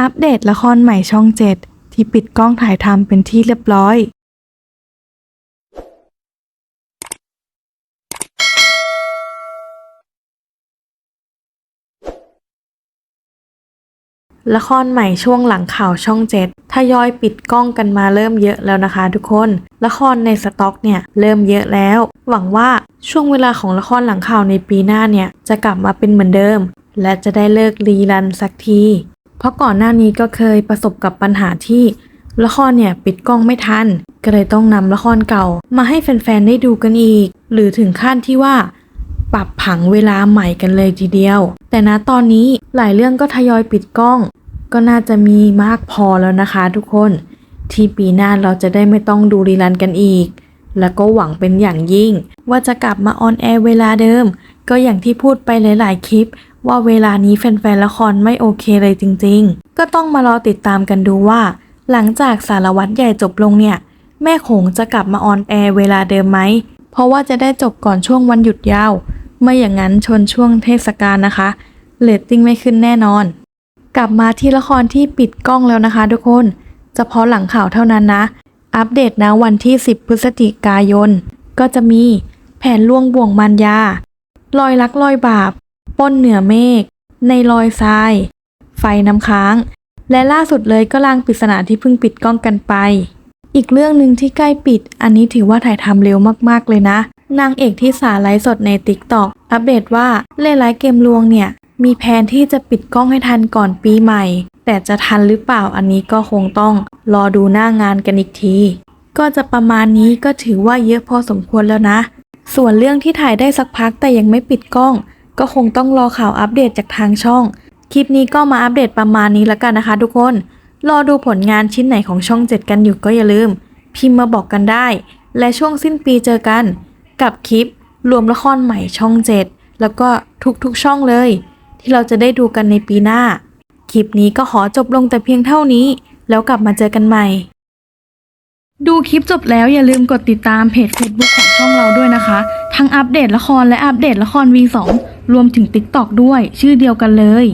อัปเดตละครใหม่ช่องเจ็ดที่ปิดกล้องถ่ายทำเป็นที่เรียบร้อยละครใหม่ช่วงหลังข่าวช่องเจ็ดทยอยปิดกล้องกันมาเริ่มเยอะแล้วนะคะทุกคน ละครในสต็อกเนี่ยเริ่มเยอะแล้ว หวังว่าช่วงเวลาของละครหลังข่าวในปีหน้าเนี่ยจะกลับมาเป็นเหมือนเดิม และจะได้เลิกรีรันสักที เพราะก่อนหน้านี้ก็เคยประสบกับปัญหาที่ละครเนี่ยปิดกล้องไม่ทัน ก็เลยต้องนำละครเก่า มาให้แฟนๆได้ดูกันอีก หรือถึงขั้นที่ว่า ปรับผังเวลาใหม่กันเลยทีเดียว แต่ณตอนนี้หลายเรื่องก็ทยอยปิดกล้อง ก็น่าจะมีมากพอแล้วนะคะทุกคน ที่ปีหน้าเราจะได้ไม่ต้องดูรีรันกันอีก แล้วก็หวังเป็นอย่างยิ่ง ว่าจะกลับมาออนแอร์เวลาเดิม ก็อย่างที่พูดไปหลาย ๆ คลิป ว่าเวลานี้แฟน ๆ ละครไม่โอเคเลยจริง ๆ ก็ต้องมารอติดตามกันดูว่า หลังจากสารวัตรใหญ่จบลงเนี่ย แม่โขงจะกลับมาออนแอร์เวลาเดิมไหม เพราะว่าจะได้จบก่อนช่วงวันหยุดยาวไม่อย่างนั้นชนช่วงเทศกาลนะคะเรตติ้งไม่ขึ้นแน่นอน กลับมาที่ละครที่ปิดกล้องแล้วนะคะ ทุกคนเฉพาะหลังข่าวเท่านั้นนะ อัปเดตนะวันที่ 10 พฤศจิกายน ก็จะมีแผนล่วงบ่วงมารยา ลอยลักลอยบาปป้นเหนือเมฆ ในลอยทราย ไฟน้ำค้าง และล่าสุดเลยก็ลางปริศนาที่เพิ่งปิดกล้องกันไป อีกเรื่องหนึ่งที่ใกล้ปิด อันนี้ถือว่าถ่ายทำเร็วมากๆเลยนะ นางเอกที่สาไลฟ์สดใน t ิ k t o k อัปเดตว่าเล่นไลฟ์เกมลวงเนี่ย มีแผนที่จะปิดกล้องให้ทันก่อนปีใหม่ แต่จะทันหรือเปล่าอันนี้ก็คงต้อง รอดูหน้างานกันอีกที ก็จะประมาณนี้ก็ถือว่าเยอะพอสมควรแล้วนะ ส่วนเรื่องที่ถ่ายได้สักพักแต่ยังไม่ปิดกล้อง ก็คงต้องรอข่าวอัปเดตจากทางช่อง คลิปนี้ก็มาอัปเดตประมาณนี้แล้วกันนะคะ ทุกคน รอดูผลงานชิ้นไหนของช่อง 7 กันอยู่ก็อย่าลืม พิมพ์มาบอกกันได้ และช่วงสิ้นปีเจอกัน กับคลิปรวมละครใหม่ช่อง 7 แล้วก็ทุกๆช่องเลย ที่เราจะได้ดูกันในปีหน้า คลิปนี้ก็ขอจบลงแต่เพียงเท่านี้ แล้วกลับมาเจอกันใหม่ ดูคลิปจบแล้วอย่าลืมกดติดตามเพจ Facebook ของ ช่องเราด้วยนะคะ ทั้งอัปเดตละครและอัปเดตละคร V2 รวมถึง TikTok ด้วย ชื่อเดียวกันเลย